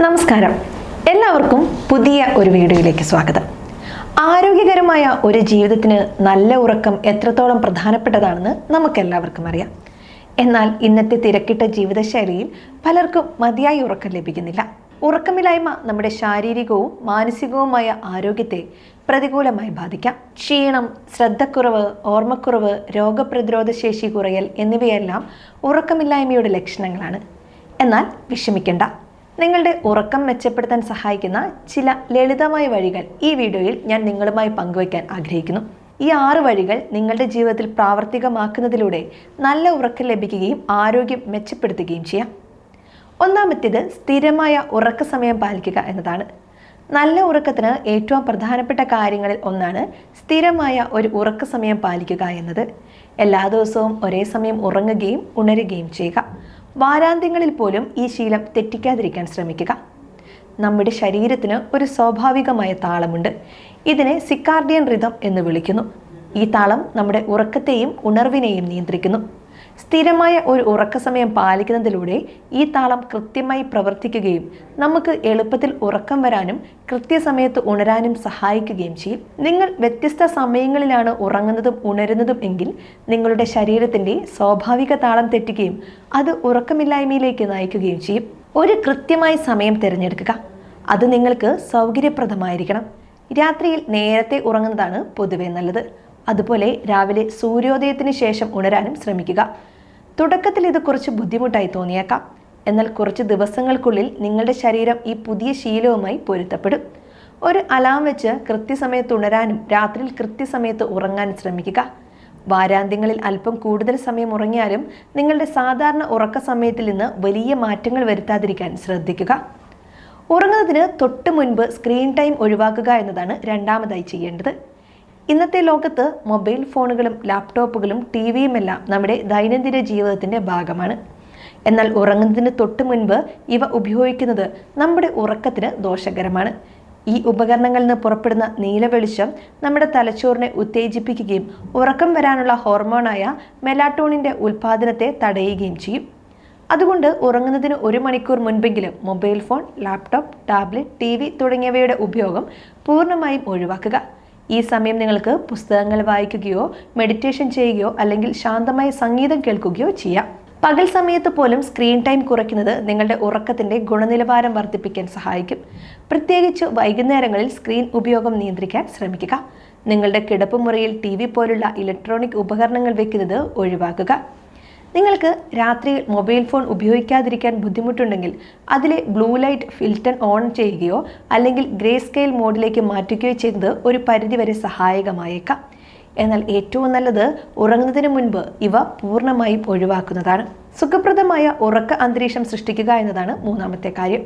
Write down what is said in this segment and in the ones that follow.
നമസ്കാരം. എല്ലാവർക്കും പുതിയ ഒരു വീഡിയോയിലേക്ക് സ്വാഗതം. ആരോഗ്യകരമായ ഒരു ജീവിതത്തിന് നല്ല ഉറക്കം എത്രത്തോളം പ്രധാനപ്പെട്ടതാണെന്ന് നമുക്കെല്ലാവർക്കും അറിയാം. എന്നാൽ ഇന്നത്തെ തിരക്കിട്ട ജീവിതശൈലിയിൽ പലർക്കും മതിയായ ഉറക്കം ലഭിക്കുന്നില്ല. ഉറക്കമില്ലായ്മ നമ്മുടെ ശാരീരികവും മാനസികവുമായ ആരോഗ്യത്തെ പ്രതികൂലമായി ബാധിക്കാം. ക്ഷീണം ശ്രദ്ധക്കുറവ് ഓർമ്മക്കുറവ് രോഗപ്രതിരോധ ശേഷി കുറയൽ എന്നിവയെല്ലാം ഉറക്കമില്ലായ്മയുടെ ലക്ഷണങ്ങളാണ്. എന്നാൽ വിഷമിക്കേണ്ട. നിങ്ങളുടെ ഉറക്കം മെച്ചപ്പെടുത്താൻ സഹായിക്കുന്ന ചില ലളിതമായ വഴികൾ ഈ വീഡിയോയിൽ ഞാൻ നിങ്ങളുമായി പങ്കുവയ്ക്കാൻ ആഗ്രഹിക്കുന്നു. ഈ ആറ് വഴികൾ നിങ്ങളുടെ ജീവിതത്തിൽ പ്രാവർത്തികമാക്കുന്നതിലൂടെ നല്ല ഉറക്കം ലഭിക്കുകയും ആരോഗ്യം മെച്ചപ്പെടുത്തുകയും ചെയ്യാം. ഒന്നാമത്തേത് സ്ഥിരമായ ഉറക്ക സമയം പാലിക്കുക എന്നതാണ്. നല്ല ഉറക്കത്തിന് ഏറ്റവും പ്രധാനപ്പെട്ട കാര്യങ്ങളിൽ ഒന്നാണ് സ്ഥിരമായ ഒരു ഉറക്ക സമയം പാലിക്കുക എന്നത്. എല്ലാ ദിവസവും ഒരേ സമയം ഉറങ്ങുകയും ഉണരുകയും ചെയ്യുക. വാരാന്ത്യങ്ങളിൽ പോലും ഈ ശീലം തെറ്റിക്കാതിരിക്കാൻ ശ്രമിക്കുക. നമ്മുടെ ശരീരത്തിന് ഒരു സ്വാഭാവികമായ താളമുണ്ട്. ഇതിനെ സിക്കാർഡിയൻ റിതം എന്ന് വിളിക്കുന്നു. ഈ താളം നമ്മുടെ ഉറക്കത്തെയും ഉണർവിനെയും നിയന്ത്രിക്കുന്നു. സ്ഥിരമായ ഒരു ഉറക്ക സമയം പാലിക്കുന്നതിലൂടെ ഈ താളം കൃത്യമായി പ്രവർത്തിക്കുകയും നമുക്ക് എളുപ്പത്തിൽ ഉറക്കം വരാനും കൃത്യസമയത്ത് ഉണരാനും സഹായിക്കുകയും ചെയ്യും. നിങ്ങൾ വ്യത്യസ്ത സമയങ്ങളിലാണ് ഉറങ്ങുന്നതും ഉണരുന്നതും എങ്കിൽ നിങ്ങളുടെ ശരീരത്തിന്റെ സ്വാഭാവിക താളം തെറ്റുകയും അത് ഉറക്കമില്ലായ്മയിലേക്ക് നയിക്കുകയും ചെയ്യും. ഒരു കൃത്യമായ സമയം തിരഞ്ഞെടുക്കുക. അത് നിങ്ങൾക്ക് സൗകര്യപ്രദമായിരിക്കണം. രാത്രിയിൽ നേരത്തെ ഉറങ്ങുന്നതാണ് പൊതുവെ നല്ലത്. അതുപോലെ രാവിലെ സൂര്യോദയത്തിന് ശേഷം ഉണരാനും ശ്രമിക്കുക. തുടക്കത്തിൽ ഇത് കുറച്ച് ബുദ്ധിമുട്ടായി തോന്നിയേക്കാം. എന്നാൽ കുറച്ച് ദിവസങ്ങൾക്കുള്ളിൽ നിങ്ങളുടെ ശരീരം ഈ പുതിയ ശീലവുമായി പൊരുത്തപ്പെടും. ഒരു അലാം വെച്ച് കൃത്യസമയത്ത് ഉണരാനും രാത്രിയിൽ കൃത്യസമയത്ത് ഉറങ്ങാനും ശ്രമിക്കുക. വാരാന്ത്യങ്ങളിൽ അല്പം കൂടുതൽ സമയം ഉറങ്ങിയാലും നിങ്ങളുടെ സാധാരണ ഉറക്ക സമയത്തിൽ നിന്ന് വലിയ മാറ്റങ്ങൾ വരുത്താതിരിക്കാൻ ശ്രദ്ധിക്കുക. ഉറങ്ങുന്നതിന് തൊട്ട് മുൻപ് സ്ക്രീൻ ടൈം ഒഴിവാക്കുക എന്നതാണ് രണ്ടാമതായി ചെയ്യേണ്ടത്. ഇന്നത്തെ ലോകത്ത് മൊബൈൽ ഫോണുകളും ലാപ്ടോപ്പുകളും ടി വിയുമെല്ലാം നമ്മുടെ ദൈനംദിന ജീവിതത്തിന്റെ ഭാഗമാണ്. എന്നാൽ ഉറങ്ങുന്നതിന് തൊട്ട് മുൻപ് ഇവ ഉപയോഗിക്കുന്നത് നമ്മുടെ ഉറക്കത്തിന് ദോഷകരമാണ്. ഈ ഉപകരണങ്ങളിൽ നിന്ന് പുറപ്പെടുന്ന നീലവെളിച്ചം നമ്മുടെ തലച്ചോറിനെ ഉത്തേജിപ്പിക്കുകയും ഉറക്കം വരാനുള്ള ഹോർമോണായ മെലാട്ടോണിന്റെ ഉൽപ്പാദനത്തെ തടയുകയും ചെയ്യും. അതുകൊണ്ട് ഉറങ്ങുന്നതിന് ഒരു മണിക്കൂർ മുൻപെങ്കിലും mobile phone laptop tablet T തുടങ്ങിയവയുടെ ഉപയോഗം പൂർണമായും ഒഴിവാക്കുക. ഈ സമയം നിങ്ങൾക്ക് പുസ്തകങ്ങൾ വായിക്കുകയോ മെഡിറ്റേഷൻ ചെയ്യുകയോ അല്ലെങ്കിൽ ശാന്തമായ സംഗീതം കേൾക്കുകയോ ചെയ്യാം. പകൽ സമയത്ത് പോലും സ്ക്രീൻ ടൈം കുറയ്ക്കുന്നത് നിങ്ങളുടെ ഉറക്കത്തിന്റെ ഗുണനിലവാരം വർദ്ധിപ്പിക്കാൻ സഹായിക്കും. പ്രത്യേകിച്ച് വൈകുന്നേരങ്ങളിൽ സ്ക്രീൻ ഉപയോഗം നിയന്ത്രിക്കാൻ ശ്രമിക്കുക. നിങ്ങളുടെ കിടപ്പുമുറിയിൽ ടി വി പോലുള്ള ഇലക്ട്രോണിക് ഉപകരണങ്ങൾ വെക്കുന്നത് ഒഴിവാക്കുക. നിങ്ങൾക്ക് രാത്രിയിൽ മൊബൈൽ ഫോൺ ഉപയോഗിക്കാതിരിക്കാൻ ബുദ്ധിമുട്ടുണ്ടെങ്കിൽ അതിലെ ബ്ലൂ ലൈറ്റ് ഫിൽറ്റർ ഓൺ ചെയ്യുകയോ അല്ലെങ്കിൽ ഗ്രേ സ്കെയിൽ മോഡിലേക്ക് മാറ്റുകയോ ചെയ്യുന്നത് ഒരു പരിധിവരെ സഹായകമായേക്കാം. എന്നാൽ ഏറ്റവും നല്ലത് ഉറങ്ങുന്നതിന് മുൻപ് ഇവ പൂർണമായും ഒഴിവാക്കുന്നതാണ്. സുഖപ്രദമായ ഉറക്ക അന്തരീക്ഷം സൃഷ്ടിക്കുക എന്നതാണ് മൂന്നാമത്തെ കാര്യം.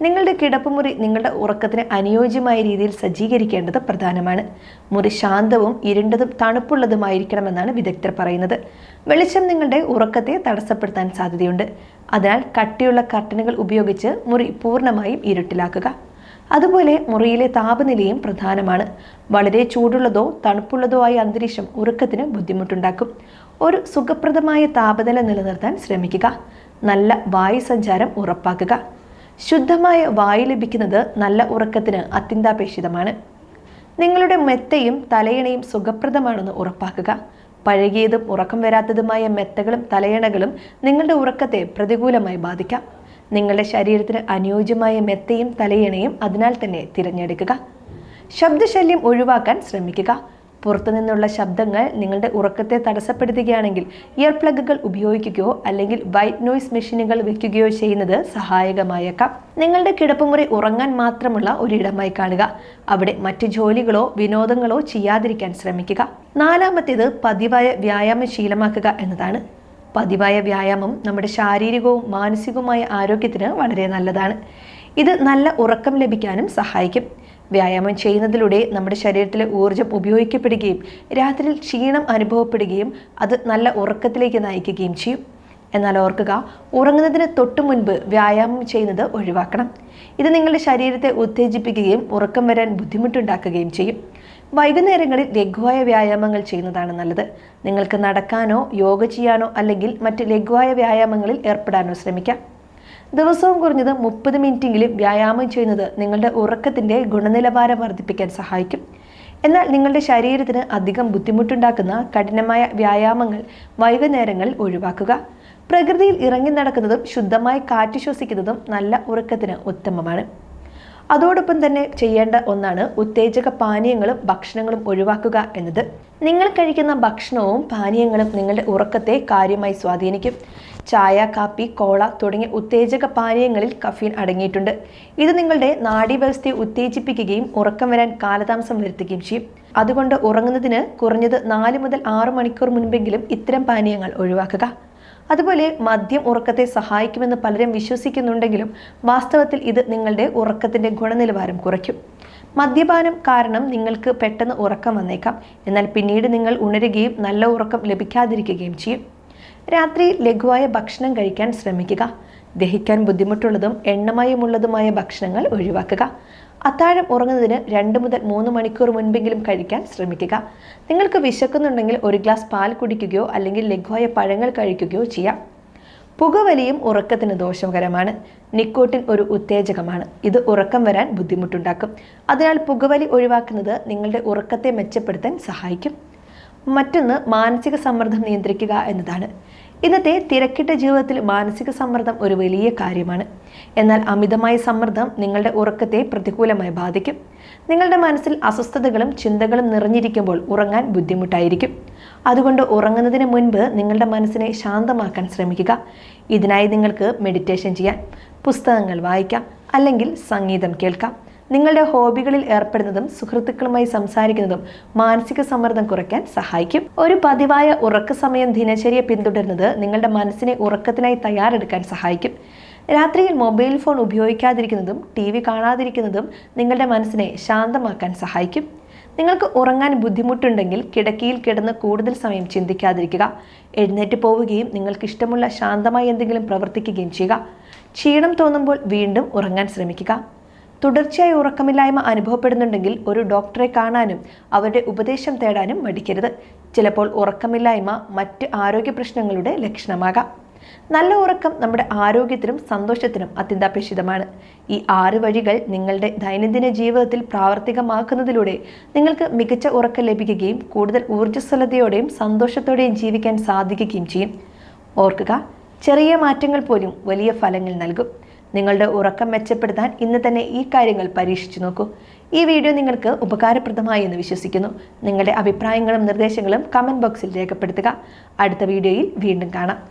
നിങ്ങളുടെ കിടപ്പുമുറി നിങ്ങളുടെ ഉറക്കത്തിന് അനുയോജ്യമായ രീതിയിൽ സജ്ജീകരിക്കേണ്ടത് പ്രധാനമാണ്. മുറി ശാന്തവും ഇരുണ്ടതും തണുപ്പുള്ളതുമായിരിക്കണമെന്നാണ് വിദഗ്ധർ പറയുന്നത്. വെളിച്ചം നിങ്ങളുടെ ഉറക്കത്തെ തടസ്സപ്പെടുത്താൻ സാധ്യതയുണ്ട്. അതിനാൽ കട്ടിയുള്ള കർട്ടനുകൾ ഉപയോഗിച്ച് മുറി പൂർണമായും ഇരുട്ടിലാക്കുക. അതുപോലെ മുറിയിലെ താപനിലയും പ്രധാനമാണ്. വളരെ ചൂടുള്ളതോ തണുപ്പുള്ളതോ ആയ അന്തരീക്ഷം ഉറക്കത്തിന് ബുദ്ധിമുട്ടുണ്ടാക്കും. ഒരു സുഖപ്രദമായ താപനില നിലനിർത്താൻ ശ്രമിക്കുക. നല്ല വായു സഞ്ചാരം ഉറപ്പാക്കുക. ശുദ്ധമായ വായു ലഭിക്കുന്നത് നല്ല ഉറക്കത്തിന് അത്യന്താപേക്ഷിതമാണ്. നിങ്ങളുടെ മെത്തയും തലയണയും സുഖപ്രദമാണെന്ന് ഉറപ്പാക്കുക. പഴകിയതും ഉറക്കം വരാത്തതുമായ മെത്തകളും തലയണകളും നിങ്ങളുടെ ഉറക്കത്തെ പ്രതികൂലമായി ബാധിക്കാം. നിങ്ങളുടെ ശരീരത്തിന് അനുയോജ്യമായ മെത്തയും തലയണയും അതിനാൽ തന്നെ തിരഞ്ഞെടുക്കുക. ശബ്ദശല്യം ഒഴിവാക്കാൻ ശ്രമിക്കുക. പുറത്തുനിന്നുള്ള ശബ്ദങ്ങൾ നിങ്ങളുടെ ഉറക്കത്തെ തടസ്സപ്പെടുത്തുകയാണെങ്കിൽ ഇയർ പ്ലഗുകൾ ഉപയോഗിക്കുകയോ അല്ലെങ്കിൽ വൈറ്റ് നോയ്സ് മെഷീനുകൾ വയ്ക്കുകയോ ചെയ്യുന്നത് സഹായകമായേക്കാം. നിങ്ങളുടെ കിടപ്പുമുറി ഉറങ്ങാൻ മാത്രമുള്ള ഒരിടമായി കാണുക. അവിടെ മറ്റ് ജോലികളോ വിനോദങ്ങളോ ചെയ്യാതിരിക്കാൻ ശ്രമിക്കുക. നാലാമത്തേത് പതിവായ വ്യായാമം ശീലമാക്കുക എന്നതാണ്. പതിവായ വ്യായാമം നമ്മുടെ ശാരീരികവും മാനസികവുമായ ആരോഗ്യത്തിന് വളരെ നല്ലതാണ്. ഇത് നല്ല ഉറക്കം ലഭിക്കാനും സഹായിക്കും. വ്യായാമം ചെയ്യുന്നതിലൂടെ നമ്മുടെ ശരീരത്തിലെ ഊർജം ഉപയോഗിക്കപ്പെടുകയും രാത്രിയിൽ ക്ഷീണം അനുഭവപ്പെടുകയും അത് നല്ല ഉറക്കത്തിലേക്ക് നയിക്കുകയും ചെയ്യും. എന്നാൽ ഓർക്കുക ഉറങ്ങുന്നതിന് തൊട്ടു മുൻപ് വ്യായാമം ചെയ്യുന്നത് ഒഴിവാക്കണം. ഇത് നിങ്ങളുടെ ശരീരത്തെ ഉത്തേജിപ്പിക്കുകയും ഉറക്കം വരാൻ ബുദ്ധിമുട്ടുണ്ടാക്കുകയും ചെയ്യും. വൈകുന്നേരങ്ങളിൽ ലഘുവായ വ്യായാമങ്ങൾ ചെയ്യുന്നതാണ് നല്ലത്. നിങ്ങൾക്ക് നടക്കാനോ യോഗ ചെയ്യാനോ അല്ലെങ്കിൽ മറ്റ് ലഘുവായ വ്യായാമങ്ങളിൽ ഏർപ്പെടാനോ ശ്രമിക്കാം. ദിവസവും കുറഞ്ഞത് മുപ്പത് മിനിറ്റെങ്കിലും വ്യായാമം ചെയ്യുന്നത് നിങ്ങളുടെ ഉറക്കത്തിന്റെ ഗുണനിലവാരം വർദ്ധിപ്പിക്കാൻ സഹായിക്കും. എന്നാൽ നിങ്ങളുടെ ശരീരത്തിന് അധികം ബുദ്ധിമുട്ടുണ്ടാക്കുന്ന കഠിനമായ വ്യായാമങ്ങൾ വൈകുന്നേരങ്ങളിൽ ഒഴിവാക്കുക. പ്രകൃതിയിൽ ഇറങ്ങി നടക്കുന്നതും ശുദ്ധമായി കാറ്റ് ശ്വസിക്കുന്നതും നല്ല ഉറക്കത്തിന് ഉത്തമമാണ്. അതോടൊപ്പം തന്നെ ചെയ്യേണ്ട ഒന്നാണ് ഉത്തേജക പാനീയങ്ങളും ഭക്ഷണങ്ങളും ഒഴിവാക്കുക എന്നത്. നിങ്ങൾ കഴിക്കുന്ന ഭക്ഷണവും പാനീയങ്ങളും നിങ്ങളുടെ ഉറക്കത്തെ കാര്യമായി സ്വാധീനിക്കും. ചായ കാപ്പി കോള തുടങ്ങിയ ഉത്തേജക പാനീയങ്ങളിൽ കഫീൻ അടങ്ങിയിട്ടുണ്ട്. ഇത് നിങ്ങളുടെ നാഡീവ്യവസ്ഥയെ ഉത്തേജിപ്പിക്കുകയും ഉറക്കം വരാൻ കാലതാമസം വരുത്തുകയും ചെയ്യും. അതുകൊണ്ട് ഉറങ്ങുന്നതിന് കുറഞ്ഞത് നാല് മുതൽ ആറ് മണിക്കൂർ മുൻപെങ്കിലും ഇത്തരം പാനീയങ്ങൾ ഒഴിവാക്കുക. അതുപോലെ മദ്യം ഉറക്കത്തെ സഹായിക്കുമെന്ന് പലരും വിശ്വസിക്കുന്നുണ്ടെങ്കിലും വാസ്തവത്തിൽ ഇത് നിങ്ങളുടെ ഉറക്കത്തിന്റെ ഗുണനിലവാരം കുറയ്ക്കും. മദ്യപാനം കാരണം നിങ്ങൾക്ക് പെട്ടെന്ന് ഉറക്കം വന്നേക്കാം. എന്നാൽ പിന്നീട് നിങ്ങൾ ഉണരുകയും നല്ല ഉറക്കം ലഭിക്കാതിരിക്കുകയും ചെയ്യും. രാത്രി ലഘുവായ ഭക്ഷണം കഴിക്കാൻ ശ്രമിക്കുക. ദഹിക്കാൻ ബുദ്ധിമുട്ടുള്ളതും എണ്ണമയമുള്ളതുമായ ഭക്ഷണങ്ങൾ ഒഴിവാക്കുക. അത്താഴം ഉറങ്ങുന്നതിന് രണ്ട് മുതൽ മൂന്ന് മണിക്കൂർ മുൻപെങ്കിലും കഴിക്കാൻ ശ്രമിക്കുക. നിങ്ങൾക്ക് വിശക്കുന്നുണ്ടെങ്കിൽ ഒരു ഗ്ലാസ് പാൽ കുടിക്കുകയോ അല്ലെങ്കിൽ ലഘുവായ പഴങ്ങൾ കഴിക്കുകയോ ചെയ്യാം. പുകവലിയും ഉറക്കത്തിന് ദോഷകരമാണ്. നിക്കോട്ടിൻ ഒരു ഉത്തേജകമാണ്. ഇത് ഉറക്കം വരാൻ ബുദ്ധിമുട്ടുണ്ടാക്കും. അതിനാൽ പുകവലി ഒഴിവാക്കുന്നത് നിങ്ങളുടെ ഉറക്കത്തെ മെച്ചപ്പെടുത്താൻ സഹായിക്കും. മറ്റൊന്ന് മാനസിക സമ്മർദ്ദം നിയന്ത്രിക്കുക എന്നതാണ്. ഇന്നത്തെ തിരക്കിട്ട ജീവിതത്തിൽ മാനസിക സമ്മർദ്ദം ഒരു വലിയ കാര്യമാണ്. എന്നാൽ അമിതമായ സമ്മർദ്ദം നിങ്ങളുടെ ഉറക്കത്തെ പ്രതികൂലമായി ബാധിക്കും. നിങ്ങളുടെ മനസ്സിൽ അസ്വസ്ഥതകളും ചിന്തകളും നിറഞ്ഞിരിക്കുമ്പോൾ ഉറങ്ങാൻ ബുദ്ധിമുട്ടായിരിക്കും. അതുകൊണ്ട് ഉറങ്ങുന്നതിന് മുൻപ് നിങ്ങളുടെ മനസ്സിനെ ശാന്തമാക്കാൻ ശ്രമിക്കുക. ഇതിനായി നിങ്ങൾക്ക് മെഡിറ്റേഷൻ ചെയ്യാൻ പുസ്തകങ്ങൾ വായിക്കാം അല്ലെങ്കിൽ സംഗീതം കേൾക്കാം. നിങ്ങളുടെ ഹോബികളിൽ ഏർപ്പെടുന്നതും സുഹൃത്തുക്കളുമായി സംസാരിക്കുന്നതും മാനസിക സമ്മർദ്ദം കുറയ്ക്കാൻ സഹായിക്കും. ഒരു പതിവായ ഉറക്ക സമയം ദിനചര്യ പിന്തുടരുന്നത് നിങ്ങളുടെ മനസ്സിനെ ഉറക്കത്തിനായി തയ്യാറെടുക്കാൻ സഹായിക്കും. രാത്രിയിൽ മൊബൈൽ ഫോൺ ഉപയോഗിക്കാതിരിക്കുന്നതും ടി വി കാണാതിരിക്കുന്നതും നിങ്ങളുടെ മനസ്സിനെ ശാന്തമാക്കാൻ സഹായിക്കും. നിങ്ങൾക്ക് ഉറങ്ങാൻ ബുദ്ധിമുട്ടുണ്ടെങ്കിൽ കിടക്കിയിൽ കിടന്ന് കൂടുതൽ സമയം ചിന്തിക്കാതിരിക്കുക. എഴുന്നേറ്റ് പോവുകയും നിങ്ങൾക്ക് ഇഷ്ടമുള്ള ശാന്തമായി എന്തെങ്കിലും പ്രവർത്തിക്കുകയും ചെയ്യുക. ക്ഷീണം തോന്നുമ്പോൾ വീണ്ടും ഉറങ്ങാൻ ശ്രമിക്കുക. തുടർച്ചയായി ഉറക്കമില്ലായ്മ അനുഭവപ്പെടുന്നുണ്ടെങ്കിൽ ഒരു ഡോക്ടറെ കാണാനും അവരുടെ ഉപദേശം തേടാനും മടിക്കരുത്. ചിലപ്പോൾ ഉറക്കമില്ലായ്മ മറ്റ് ആരോഗ്യ പ്രശ്നങ്ങളുടെ ലക്ഷണമാകാം. നല്ല ഉറക്കം നമ്മുടെ ആരോഗ്യത്തിനും സന്തോഷത്തിനും അത്യന്താപേക്ഷിതമാണ്. ഈ ആറ് വഴികൾ നിങ്ങളുടെ ദൈനംദിന ജീവിതത്തിൽ പ്രാവർത്തികമാക്കുന്നതിലൂടെ നിങ്ങൾക്ക് മികച്ച ഉറക്കം ലഭിക്കുകയും കൂടുതൽ ഊർജസ്വലതയോടെയും സന്തോഷത്തോടെയും ജീവിക്കാൻ സാധിക്കുകയും ചെയ്യും. ഓർക്കുക ചെറിയ മാറ്റങ്ങൾ പോലും വലിയ ഫലങ്ങൾ നൽകും. നിങ്ങളുടെ ഉറക്കം മെച്ചപ്പെടുത്താൻ ഇന്ന് തന്നെ ഈ കാര്യങ്ങൾ പരീക്ഷിച്ചു നോക്കൂ. ഈ വീഡിയോ നിങ്ങൾക്ക് ഉപകാരപ്രദമായി എന്ന് വിശ്വസിക്കുന്നു. നിങ്ങളുടെ അഭിപ്രായങ്ങളും നിർദ്ദേശങ്ങളും കമന്റ് ബോക്സിൽ രേഖപ്പെടുത്തുക. അടുത്ത വീഡിയോയിൽ വീണ്ടും കാണാം.